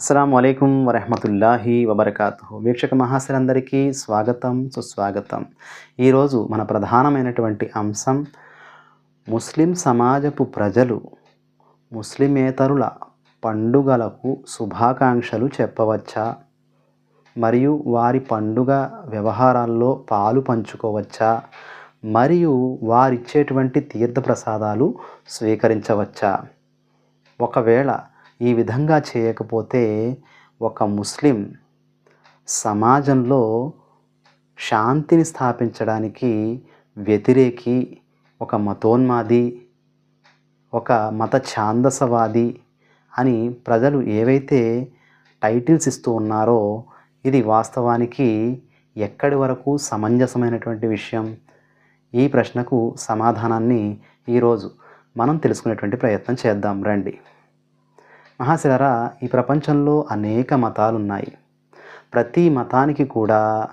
అస్సలం అయికం వరహమతుల్లాహి వబర్కాతు వీక్షక మహాశలందరికీ స్వాగతం సుస్వాగతం. ఈరోజు మన ప్రధానమైనటువంటి అంశం ముస్లిం సమాజపు ప్రజలు ముస్లిమేతరుల పండుగలకు శుభాకాంక్షలు చెప్పవచ్చా? మరియు వారి పండుగ వ్యవహారాల్లో పాలు పంచుకోవచ్చా? మరియు వారిచ్చేటువంటి తీర్థప్రసాదాలు స్వీకరించవచ్చా? ఒకవేళ ఈ విధంగా చేయకపోతే ఒక ముస్లిం సమాజంలో శాంతిని స్థాపించడానికి వ్యతిరేకి ఒక మతోన్మాది ఒక మత ఛాందసవాది అని ప్రజలు ఏవైతే టైటిల్స్ ఇస్తూ ఉన్నారో ఇది వాస్తవానికి ఎక్కడి వరకు సమంజసమైనటువంటి విషయం? ఈ ప్రశ్నకు సమాధానాన్ని ఈరోజు మనం తెలుసుకునేటువంటి ప్రయత్నం చేద్దాం. రండి. మహాశిలరా ఈ ప్రపంచంలో అనేక మతాలు ఉన్నాయి ప్రతి మతానికి కూడా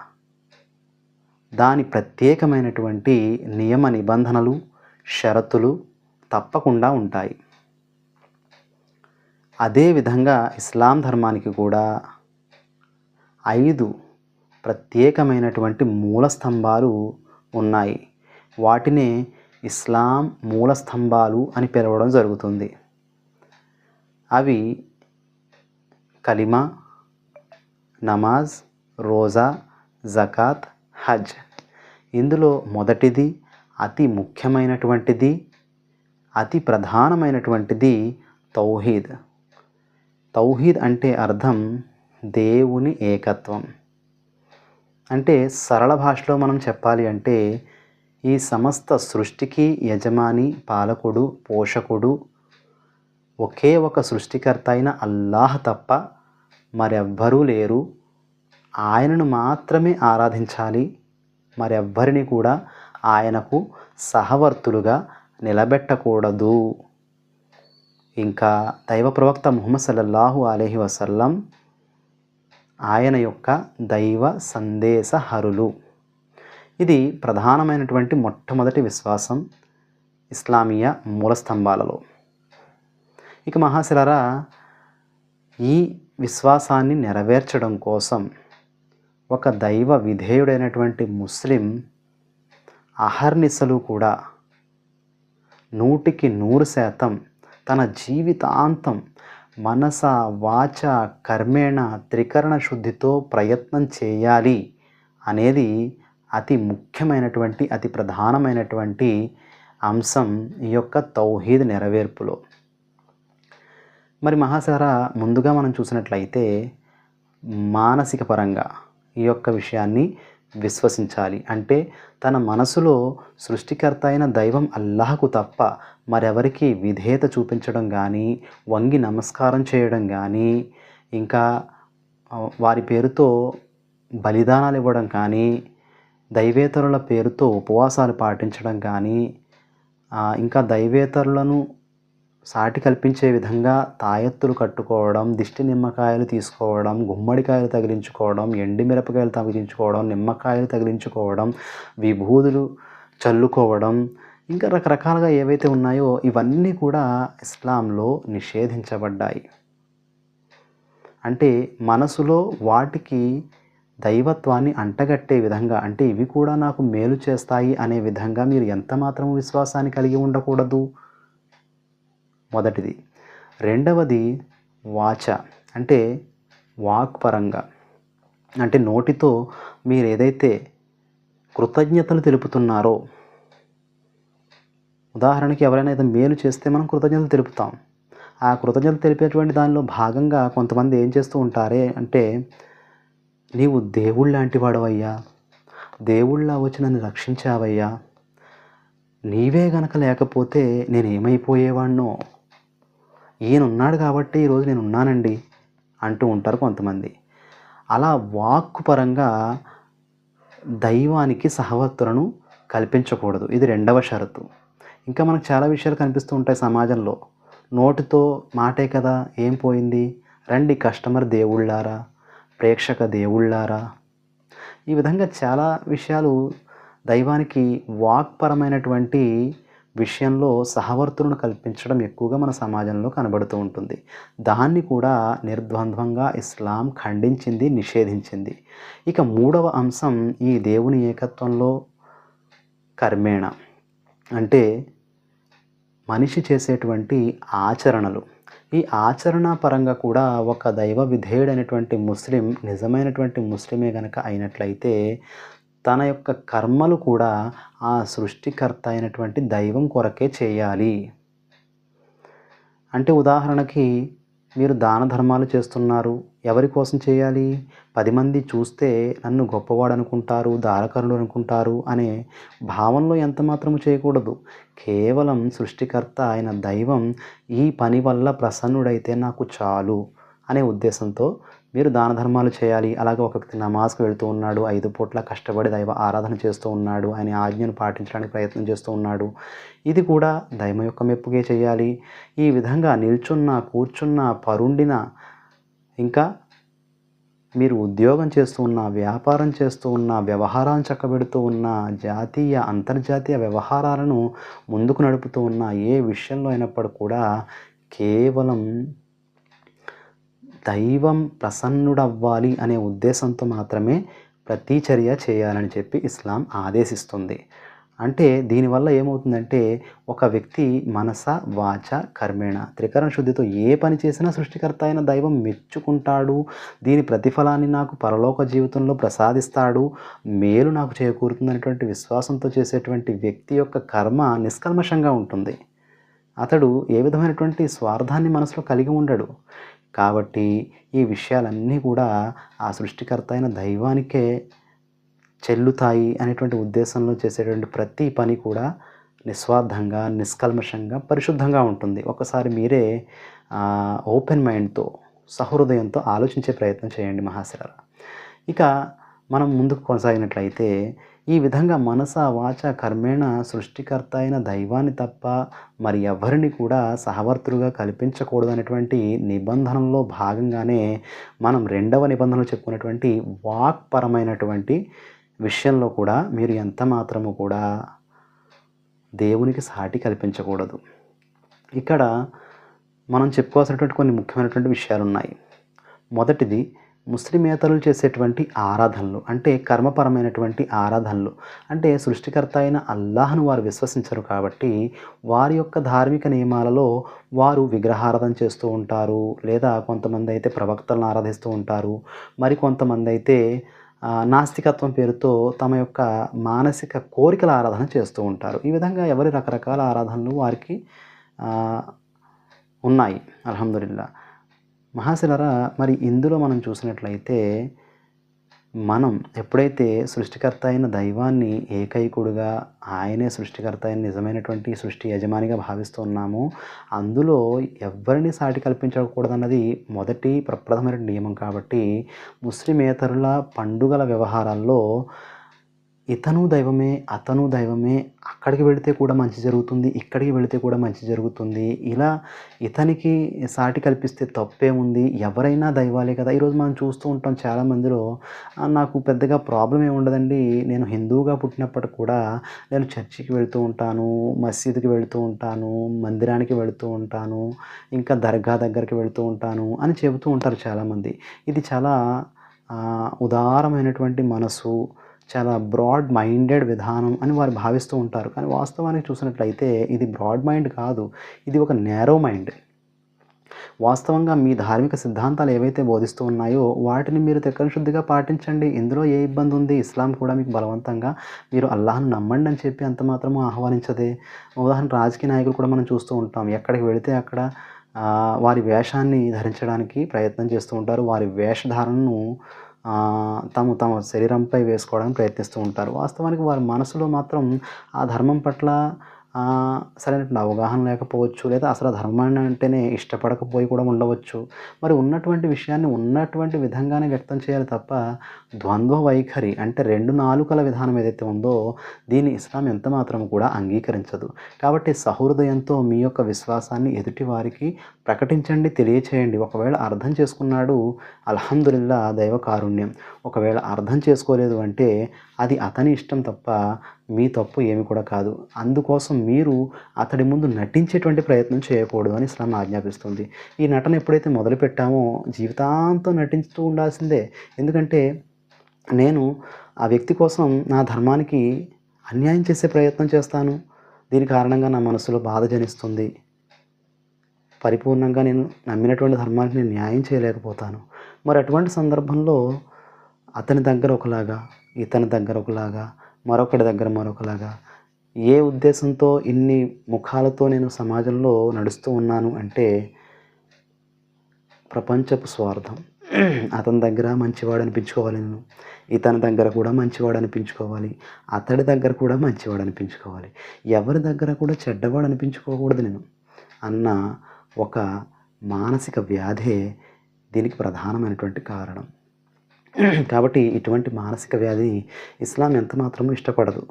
దాని ప్రత్యేకమైనటువంటి నియమ నిబంధనలు షరతులు తప్పకుండా ఉంటాయి. అదేవిధంగా ఇస్లాం ధర్మానికి కూడా ఐదు ప్రత్యేకమైనటువంటి మూల స్తంభాలు ఉన్నాయి. వాటినే ఇస్లాం మూల స్తంభాలు అని పిలవడం జరుగుతుంది. అవి కలిమా నమాజ్ రోజా జకాత్ హజ్. ఇందులో మొదటిది అతి ముఖ్యమైనటువంటిది అతి ప్రధానమైనటువంటిది తౌహీద్. తౌహీద్ అంటే అర్థం దేవుని ఏకత్వం. అంటే సరళ భాషలో మనం చెప్పాలి అంటే ఈ సమస్త సృష్టికి యజమాని పాలకుడు పోషకుడు ఒకే ఒక సృష్టికర్త అయిన అల్లాహ్ తప్ప మరెవ్వరూ లేరు. ఆయనను మాత్రమే ఆరాధించాలి. మరెవ్వరిని కూడా ఆయనకు సహవర్తులుగా నిలబెట్టకూడదు. ఇంకా దైవ ప్రవక్త ముహమ్మద్ సల్లల్లాహు అలహి వసల్లం ఆయన యొక్క దైవ సందేశహరులు ఇది ప్రధానమైనటువంటి మొట్టమొదటి విశ్వాసం ఇస్లామీయ మూల స్తంభాలలో ఇక మహాశిలరా ఈ విశ్వాసాన్ని నెరవేర్చడం కోసం ఒక దైవ విధేయుడైనటువంటి ముస్లిం అహర్నిశలు కూడా నూటికి నూరు శాతం తన జీవితాంతం మనస వాచ కర్మేణ త్రికరణ శుద్ధితో ప్రయత్నం చేయాలి అనేది అతి ముఖ్యమైనటువంటి అతి ప్రధానమైనటువంటి అంశం ఈ యొక్క తౌహీద్ నెరవేర్పులో. మరి మహాసారా ముందుగా మనం చూసినట్లయితే మానసిక పరంగా ఈ యొక్క విషయాన్ని విశ్వసించాలి. అంటే తన మనసులో సృష్టికర్త అయిన దైవం అల్లాహకు తప్ప మరెవరికి విధేయత చూపించడం కానీ వంగి నమస్కారం చేయడం కానీ ఇంకా వారి పేరుతో బలిదానాలు ఇవ్వడం కానీ దైవేతరుల పేరుతో ఉపవాసాలు పాటించడం కానీ ఇంకా దైవేతరులను సాటి కల్పించే విధంగా తాయెత్తులు కట్టుకోవడం దిష్టి నిమ్మకాయలు తీసుకోవడం గుమ్మడికాయలు తగిలించుకోవడం ఎండి మిరపకాయలు తగిలించుకోవడం నిమ్మకాయలు తగిలించుకోవడం విభూదులు చల్లుకోవడం ఇంకా రకరకాలుగా ఏవైతే ఉన్నాయో ఇవన్నీ కూడా ఇస్లాంలో నిషేధించబడ్డాయి. అంటే మనసులో వాటికి దైవత్వాన్ని అంటగట్టే విధంగా అంటే ఇవి కూడా నాకు మేలు చేస్తాయి అనే విధంగా మీరు ఎంత మాత్రం విశ్వాసాన్ని కలిగి ఉండకూడదు? మొదటిది. రెండవది వాచ అంటే వాక్ పరంగా అంటే నోటితో మీరు ఏదైతే కృతజ్ఞతలు తెలుపుతున్నారో ఉదాహరణకి ఎవరైనా ఏదైనా మేలు చేస్తే మనం కృతజ్ఞతలు తెలుపుతాం. ఆ కృతజ్ఞతలు తెలిపేటువంటి దానిలో భాగంగా కొంతమంది ఏం చేస్తూ ఉంటారే అంటే నీవు దేవుళ్ళ లాంటి వాడవయ్యా దేవుళ్ళ వచ్చి నన్ను రక్షించావయ్యా నీవే గనక లేకపోతే నేను ఏమైపోయేవాడినో ఈయన ఉన్నాడు కాబట్టి ఈరోజు నేను ఉన్నానండి అంటూ ఉంటారు కొంతమంది. అలా వాక్కు పరంగా దైవానికి సహవత్తులను కల్పించకూడదు. ఇది రెండవ షరతు. ఇంకా మనకు చాలా విషయాలు కనిపిస్తూ ఉంటాయి సమాజంలో. నోటితో మాటే కదా ఏం పోయింది? రండి కస్టమర్ దేవుళ్ళారా? ప్రేక్షక దేవుళ్ళారా? ఈ విధంగా చాలా విషయాలు దైవానికి వాక్పరమైనటువంటి విషయంలో సహవర్తులను కల్పించడం ఎక్కువగా మన సమాజంలో కనబడుతూ ఉంటుంది. దాన్ని కూడా నిర్ద్వంద్వంగా ఇస్లాం ఖండించింది నిషేధించింది. ఇక మూడవ అంశం ఈ దేవుని ఏకత్వంలో కర్మేణ. అంటే మనిషి చేసేటువంటి ఆచరణలు. ఈ ఆచరణ పరంగా కూడా ఒక దైవ విధేయుడైనటువంటి ముస్లిం నిజమైనటువంటి ముస్లిమే గనక అయినట్లయితే తన యొక్క కర్మలు కూడా ఆ సృష్టికర్త అయినటువంటి దైవం కొరకే చేయాలి. అంటే ఉదాహరణకి మీరు దాన ధర్మాలు చేస్తున్నారు. ఎవరి కోసం చేయాలి? పది మంది చూస్తే నన్ను గొప్పవాడు అనుకుంటారు దారకరుడు అనుకుంటారు అనే భావనలో ఎంత మాత్రము చేయకూడదు. కేవలం సృష్టికర్త అయిన దైవం ఈ పని వల్ల ప్రసన్నుడైతే నాకు చాలు అనే ఉద్దేశంతో మీరు దాన ధర్మాలు చేయాలి. అలాగే ఒక వ్యక్తి నమాజ్కి వెళ్తూ ఉన్నాడు. ఐదు పూట్ల కష్టపడి దైవ ఆరాధన చేస్తూ ఉన్నాడు. ఆయన ఆజ్ఞను పాటించడానికి ప్రయత్నం చేస్తూ ఉన్నాడు. ఇది కూడా దైవం యొక్క మెప్పుగే చేయాలి. ఈ విధంగా నిల్చున్న కూర్చున్న పరుండిన ఇంకా మీరు ఉద్యోగం చేస్తూ ఉన్న వ్యాపారం చేస్తూ ఉన్న వ్యవహారాలను చక్కబెడుతూ ఉన్న జాతీయ అంతర్జాతీయ వ్యవహారాలను ముందుకు నడుపుతూ ఉన్న ఏ విషయంలో అయినప్పుడు కూడా కేవలం దైవం ప్రసన్నుడవ్వాలి అనే ఉద్దేశంతో మాత్రమే ప్రతి చర్య చేయాలని చెప్పి ఇస్లాం ఆదేశిస్తుంది. అంటే దీనివల్ల ఏమవుతుందంటే ఒక వ్యక్తి మనస వాచ కర్మేణ త్రికరణ శుద్ధితో ఏ పని చేసినా సృష్టికర్త అయిన దైవం మెచ్చుకుంటాడు. దీని ప్రతిఫలాన్ని నాకు పరలోక జీవితంలో ప్రసాదిస్తాడు. మేలు నాకు చేకూరుతుందనేటువంటి విశ్వాసంతో చేసేటువంటి వ్యక్తి యొక్క కర్మ నిష్కల్మషంగా ఉంటుంది. అతడు ఏ విధమైనటువంటి స్వార్థాన్ని మనసులో కలిగి ఉండడు. కాబట్టి ఈ విషయాలన్నీ కూడా ఆ సృష్టికర్త అయిన దైవానికే చెల్లుతాయి అనేటువంటి ఉద్దేశంలో చేసేటువంటి ప్రతి పని కూడా నిస్వార్థంగా నిష్కల్మషంగా పరిశుద్ధంగా ఉంటుంది. ఒకసారి మీరే ఓపెన్ మైండ్తో సహృదయంతో ఆలోచించే ప్రయత్నం చేయండి మహాశిర ఇక మనం ముందుకు కొనసాగినట్లయితే ఈ విధంగా మనస వాచ కర్మేణ సృష్టికర్త అయిన దైవాన్ని తప్ప మరి ఎవరిని కూడా సహవర్తులుగా కల్పించకూడదనేటువంటి నిబంధనలో భాగంగానే మనం రెండవ నిబంధనలు చెప్పుకున్నటువంటి వాక్పరమైనటువంటి విషయంలో కూడా మీరు ఎంత మాత్రము కూడా దేవునికి సాటి కల్పించకూడదు. ఇక్కడ మనం చెప్పుకోవాల్సినటువంటి కొన్ని ముఖ్యమైనటువంటి విషయాలు ఉన్నాయి మొదటిది ముస్లిమేతరులు చేసేటువంటి ఆరాధనలు అంటే కర్మపరమైనటువంటి ఆరాధనలు అంటే సృష్టికర్త అయిన అల్లాహ్ను వారు విశ్వసించరు కాబట్టి వారి యొక్క ధార్మిక నియమాలలో వారు విగ్రహారాధన చేస్తూ ఉంటారు లేదా కొంతమంది అయితే ప్రవక్తలను ఆరాధిస్తూ ఉంటారు. మరి కొంతమంది అయితే నాస్తికత్వం పేరుతో తమ యొక్క మానసిక కోరికల ఆరాధన చేస్తూ ఉంటారు. ఈ విధంగా ఎవరి రకరకాల ఆరాధనలు వారికి ఉన్నాయి. అల్హమ్దుల్లా మహాశిలరా మరి ఇందులో మనం చూసినట్లయితే మనం ఎప్పుడైతే సృష్టికర్త అయిన దైవాన్ని ఏకైకుడుగా ఆయనే సృష్టికర్త అయిన నిజమైనటువంటి సృష్టి యజమానిగా భావిస్తూ ఉన్నామో అందులో ఎవరిని సాటి కల్పించకూడదన్నది మొదటి ప్రప్రథమైన నియమం కాబట్టి ముస్లిమేతరుల పండుగల వ్యవహారాల్లో ఇతను దైవమే అతను దైవమే అక్కడికి వెళితే కూడా మంచి జరుగుతుంది ఇక్కడికి వెళితే కూడా మంచి జరుగుతుంది. ఇలా ఇతనికి సాటి కల్పిస్తే తప్పేముంది? ఎవరైనా దైవాలే కదా. ఈరోజు మనం చూస్తూ ఉంటాం చాలా మందిలో నాకు పెద్దగా ప్రాబ్లం ఏముండదండి నేను హిందువుగా పుట్టినప్పటికి కూడా నేను చర్చికి వెళ్తూ ఉంటాను మసీదుకి వెళుతూ ఉంటాను మందిరానికి వెళుతూ ఉంటాను ఇంకా దర్గా దగ్గరికి వెళుతూ ఉంటాను అని చెబుతూ ఉంటారు చాలామంది. ఇది చాలా ఉదారమైనటువంటి మనసు చాలా బ్రాడ్ మైండెడ్ విధానం అని వారు భావిస్తూ ఉంటారు. కానీ వాస్తవానికి చూసినట్లయితే ఇది బ్రాడ్ మైండ్ కాదు. ఇది ఒక నేరో మైండ్ వాస్తవంగా మీ ధార్మిక సిద్ధాంతాలు ఏవైతే బోధిస్తూ ఉన్నాయో వాటిని మీరు తెక్కన శుద్ధిగా పాటించండి. ఇందులో ఏ ఇబ్బంది ఉంది? ఇస్లాం కూడా మీకు బలవంతంగా మీరు అల్లాహ్ను నమ్మండి అని చెప్పి అంత మాత్రము ఆహ్వానించదే. ఉదాహరణ రాజకీయ నాయకులు కూడా మనం చూస్తూ ఉంటాం. ఎక్కడికి వెళితే అక్కడ వారి వేషాన్ని ధరించడానికి ప్రయత్నం చేస్తూ ఉంటారు. వారి వేషధారణను తమ తమ శరీరంపై వేసుకోవడానికి ప్రయత్నిస్తూ ఉంటారు. వాస్తవానికి వారి మనసులో మాత్రం ఆ ధర్మం పట్ల సరైనటువంటి అవగాహన లేకపోవచ్చు లేదా అసలు ధర్మాన్ని అంటేనే ఇష్టపడకపోయి కూడా ఉండవచ్చు. మరి ఉన్నటువంటి విషయాన్ని ఉన్నటువంటి విధంగానే వ్యక్తం చేయాలి తప్ప ద్వంద్వ వైఖరి అంటే రెండు నాలుకల విధానం ఏదైతే ఉందో దీన్ని ఇస్లాం ఎంత మాత్రం కూడా అంగీకరించదు. కాబట్టి సహృదయంతో మీ యొక్క విశ్వాసాన్ని ఎదుటి వారికి ప్రకటించండి తెలియచేయండి. ఒకవేళ అర్థం చేసుకున్నాడు అల్హందుల్లా దైవ కారుణ్యం ఒకవేళ అర్థం చేసుకోలేదు అంటే అది అతని ఇష్టం తప్ప మీ తప్పు ఏమి కూడా కాదు. అందుకోసం మీరు అతడి ముందు నటించేటువంటి ప్రయత్నం చేయకూడదు అని ఇస్లాం ఆజ్ఞాపిస్తుంది. ఈ నటన ఎప్పుడైతే మొదలు పెట్టామో జీవితాంతం నటించుతూ ఉండాల్సిందే. ఎందుకంటే నేను ఆ వ్యక్తి కోసం నా ధర్మానికి అన్యాయం చేసే ప్రయత్నం చేస్తాను. దీని కారణంగా నా మనసులో బాధ జనిస్తుంది. పరిపూర్ణంగా నేను నమ్మినటువంటి ధర్మానికి నేను న్యాయం చేయలేకపోతాను. మరి అటువంటి సందర్భంలో అతని దగ్గర ఒకలాగా ఇతని దగ్గర ఒకలాగా మరొకటి దగ్గర మరొకలాగా. ఏ ఉద్దేశంతో ఇన్ని ముఖాలతో నేను సమాజంలో నడుస్తూ ఉన్నాను అంటే ప్రపంచపు స్వార్థం. అతని దగ్గర మంచివాడు అనిపించుకోవాలి నేను. ఇతని దగ్గర కూడా మంచివాడు అనిపించుకోవాలి. అతడి దగ్గర కూడా మంచివాడు అనిపించుకోవాలి. ఎవరి దగ్గర కూడా చెడ్డవాడు అనిపించుకోకూడదు నేను. అన్న ఒక మానసిక వ్యాధే దీనికి ప్రధానమైనటువంటి కారణం. కాబట్టి ఇటువంటి మానసిక వ్యాధి ఇస్లాం ఎంత మాత్రమూ ఇష్టపడదు.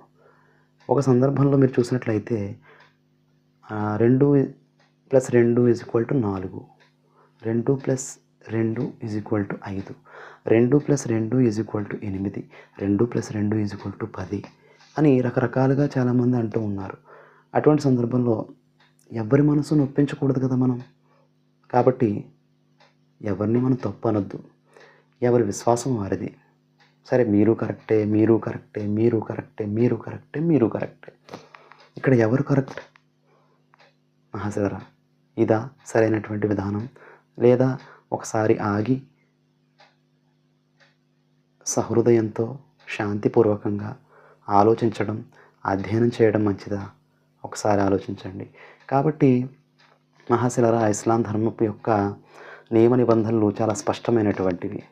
ఒక సందర్భంలో మీరు చూసినట్లయితే రెండు ప్లస్ రెండు ఈజ్ ఈక్వల్ టు నాలుగు. రెండు ప్లస్ రెండు ఈజ్ ఈక్వల్ టు ఐదు. రెండు ప్లస్ రెండు ఈజ్ ఈక్వల్ టు ఎనిమిది. రెండు ప్లస్ రెండు ఈజ్ ఈక్వల్ టు పది అని రకరకాలుగా చాలామంది అంటూ ఉన్నారు. అటువంటి సందర్భంలో ఎవరి మనసు నొప్పించకూడదు కదా మనం? కాబట్టి ఎవరిని మనం తప్పు అనొద్దు. ఎవరి విశ్వాసం వారిది. సరే మీరు కరెక్టే మీరు కరెక్టే మీరు కరెక్టే మీరు కరెక్టే మీరు కరెక్టే. ఇక్కడ ఎవరు కరెక్ట్? మహాశివరా ఇదా సరైనటువంటి విధానం? లేదా ఒకసారి ఆగి సహృదయంతో శాంతిపూర్వకంగా ఆలోచించడం అధ్యయనం చేయడం మంచిదా? ఒకసారి ఆలోచించండి. కాబట్టి మహాశిలరా ఇస్లాం ధర్మపు యొక్క నియమ నిబంధనలు చాలా స్పష్టమైనటువంటివి.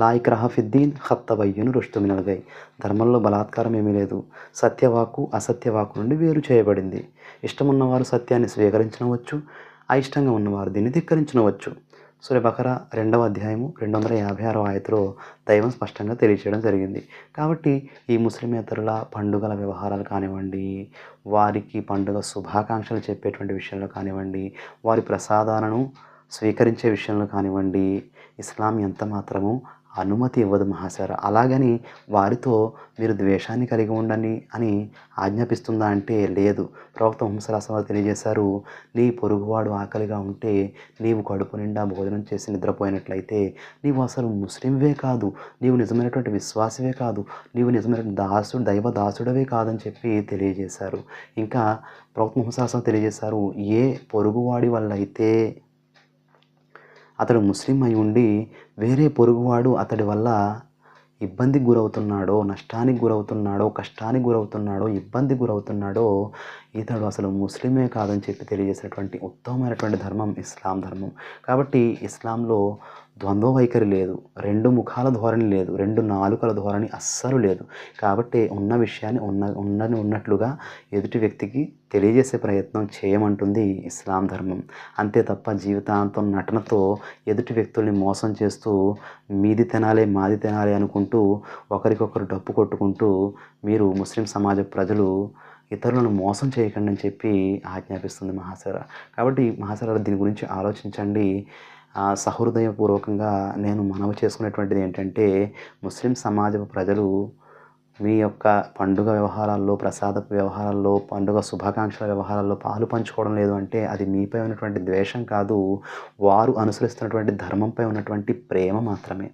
లాయిక్ రహఫిద్దీన్ హత్తబయ్యును రుష్టుమినల్గై ధర్మంలో బలాత్కారం ఏమీ లేదు. సత్యవాకు అసత్యవాకు నుండి వేరు చేయబడింది. ఇష్టమున్నవారు సత్యాన్ని స్వీకరించనవచ్చు అయిష్టంగా ఉన్నవారు దీన్ని ధిక్కరించనవచ్చు. సూర్య బకరా రెండవ అధ్యాయము రెండు వందల యాభై ఆరో ఆయతలో దైవం స్పష్టంగా తెలియచేయడం జరిగింది. కాబట్టి ఈ ముస్లిమేతరుల పండుగల వ్యవహారాలు కానివ్వండి వారికి పండుగ శుభాకాంక్షలు చెప్పేటువంటి విషయంలో కానివ్వండి వారి ప్రసాదాలను స్వీకరించే విషయంలో కానివ్వండి ఇస్లాం ఎంత మాత్రము అనుమతి ఇవ్వదు మహాశార. అలాగని వారితో మీరు ద్వేషాన్ని కలిగి ఉండండి అని ఆజ్ఞాపిస్తుందా అంటే లేదు. ప్రవక్త హంసరాసం వారు తెలియజేశారు నీ పొరుగువాడు ఆకలిగా ఉంటే నీవు కడుపు నిండా భోజనం చేసి నిద్రపోయినట్లయితే నీవు అసలు ముస్లింవే కాదు నీవు నిజమైనటువంటి విశ్వాసవే కాదు నీవు నిజమైనటువంటి దాసుడు దైవ దాసుడవే కాదని చెప్పి తెలియజేశారు. ఇంకా ప్రవక్త హంసరాసం తెలియజేశారు ఏ పొరుగువాడి వల్ల అయితే అతడు ముస్లిం అయి ఉండి వేరే పొరుగువాడు అతడి వల్ల ఇబ్బందికి గురవుతున్నాడో నష్టానికి గురవుతున్నాడో కష్టానికి గురవుతున్నాడో ఇబ్బందికి గురవుతున్నాడో ఇతడు అసలు ముస్లిమే కాదని చెప్పి తెలియజేసినటువంటి ఉత్తమమైనటువంటి ధర్మం ఇస్లాం ధర్మం. కాబట్టి ఇస్లాంలో ద్వంద్వ వైఖరి లేదు రెండు ముఖాల ధోరణి లేదు రెండు నాలుకల ధోరణి అస్సలు లేదు. కాబట్టి ఉన్న విషయాన్ని ఉన్న ఉన్నని ఉన్నట్లుగా ఎదుటి వ్యక్తికి తెలియజేసే ప్రయత్నం చేయమంటుంది ఇస్లాం ధర్మం. అంతే తప్ప జీవితాంతం నటనతో ఎదుటి వ్యక్తుల్ని మోసం చేస్తూ మీది తినాలి మాది తినాలి అనుకుంటూ ఒకరికొకరు డప్పు కొట్టుకుంటూ మీరు ముస్లిం సమాజ ప్రజలు ఇతరులను మోసం చేయకండి అని చెప్పి ఆజ్ఞాపిస్తుంది మహాశర కాబట్టి మహాశర దీని గురించి ఆలోచించండి. సహృదయపూర్వకంగా నేను మనవి చేసుకునేటువంటిది ఏంటంటే ముస్లిం సమాజపు ప్రజలు మీ యొక్క పండుగ వ్యవహారాల్లో ప్రసాద వ్యవహారాల్లో పండుగ శుభాకాంక్షల వ్యవహారాల్లో పాలు పంచుకోవడం లేదు అంటే అది మీపై ఉన్నటువంటి ద్వేషం కాదు వారు అనుసరిస్తున్నటువంటి ధర్మంపై ఉన్నటువంటి ప్రేమ మాత్రమే.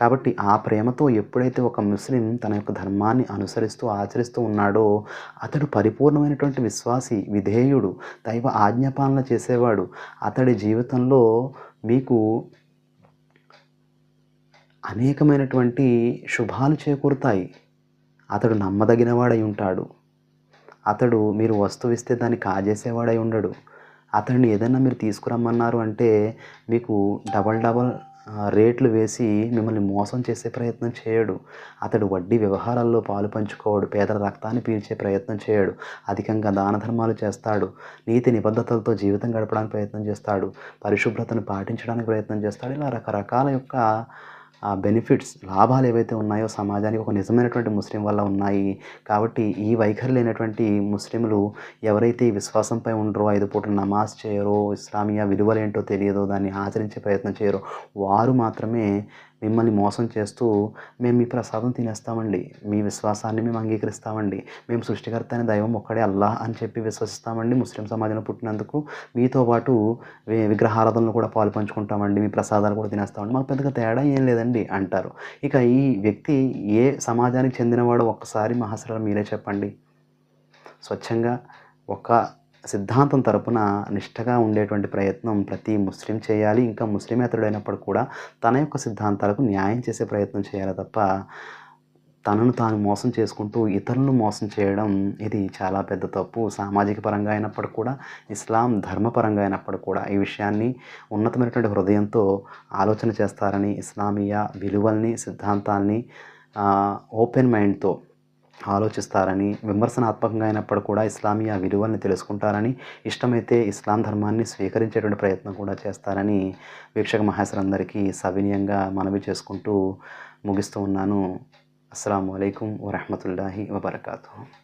కాబట్టి ఆ ప్రేమతో ఎప్పుడైతే ఒక ముస్లిం తన యొక్క ధర్మాన్ని అనుసరిస్తూ ఆచరిస్తూ ఉన్నాడో అతడు పరిపూర్ణమైనటువంటి విశ్వాసి విధేయుడు దైవ ఆజ్ఞాపాలన చేసేవాడు. అతడి జీవితంలో మీకు అనేకమైనటువంటి శుభాలు చేకూరుతాయి. అతడు నమ్మదగినవాడై ఉంటాడు. అతడు మీరు వస్తువు ఇస్తే దాన్ని కాజేసేవాడై ఉండడు. అతడిని ఏదైనా మీరు తీసుకురమ్మన్నారు అంటే మీకు డబల్ డబల్ రేట్లు వేసి మిమ్మల్ని మోసం చేసే ప్రయత్నం చేయడు. అతడు వడ్డీ వ్యవహారాల్లో పాలు పంచుకోడు పేదల రక్తాన్ని పీల్చే ప్రయత్నం చేయడు అధికంగా దాన ధర్మాలు చేస్తాడు నీతి నిబద్ధతలతో జీవితం గడపడానికి ప్రయత్నం చేస్తాడు పరిశుభ్రతను పాటించడానికి ప్రయత్నం చేస్తాడు ఇలా రకరకాల యొక్క ఆ బెనిఫిట్స్ లాభాలు ఏవైతే ఉన్నాయో సమాజానికి ఒక నిజమైనటువంటి ముస్లిం వల్ల ఉన్నాయి. కాబట్టి ఈ వైఖరి లేనటువంటి ముస్లింలు ఎవరైతే ఈ విశ్వాసంపై ఉండరో ఐదు పూటలు నమాజ్ చేయరో ఇస్లామియా విలువలు ఏంటో తెలియదో దాన్ని ఆచరించే ప్రయత్నం చేయరో వారు మాత్రమే మిమ్మల్ని మోసం చేస్తూ మేము మీ ప్రసాదం తినేస్తామండి. మీ విశ్వాసాన్ని మేము అంగీకరిస్తామండి. మేము సృష్టికర్త అనే దైవం ఒక్కడే అల్లాహ్ అని చెప్పి విశ్వసిస్తామండి. ముస్లిం సమాజంలో పుట్టినందుకు మీతో పాటు విగ్రహారాధనలు కూడా పాలు పంచుకుంటామండి. మీ ప్రసాదాలు కూడా తినేస్తామండి. మాకు పెద్దగా తేడా ఏం లేదండి అంటారు. ఇక ఈ వ్యక్తి ఏ సమాజానికి చెందినవాడు ఒక్కసారి మహాశిల మీరే చెప్పండి. స్వచ్ఛంగా ఒక సిద్ధాంతం తరపున నిష్టగా ఉండేటువంటి ప్రయత్నం ప్రతి ముస్లిం చేయాలి. ఇంకా ముస్లిమేతరుడైనప్పుడు కూడా తన యొక్క సిద్ధాంతాలకు న్యాయం చేసే ప్రయత్నం చేయాలి తప్ప తనను తాను మోసం చేసుకుంటూ ఇతరులను మోసం చేయడం ఇది చాలా పెద్ద తప్పు. సామాజిక పరంగా అయినప్పటికీ కూడా ఇస్లాం ధర్మపరంగా అయినప్పటికీ కూడా ఈ విషయాన్ని ఉన్నతమైనటువంటి హృదయంతో ఆలోచన చేస్తారని ఇస్లామీయ విలువల్ని సిద్ధాంతాల్ని ఓపెన్ మైండ్తో ఆలోచిస్తారని విమర్శనాత్మకంగా అయినప్పుడు కూడా ఇస్లామీయ విలువల్ని తెలుసుకుంటారని ఇష్టమైతే ఇస్లాం ధర్మాన్ని స్వీకరించేటువంటి ప్రయత్నం కూడా చేస్తారని వీక్షక మహేశ్వరందరికీ సవినయంగా మనవి చేసుకుంటూ ముగిస్తూ ఉన్నాను. అస్సలం అయికం వరహమతుల్లాహి వబర్కాతు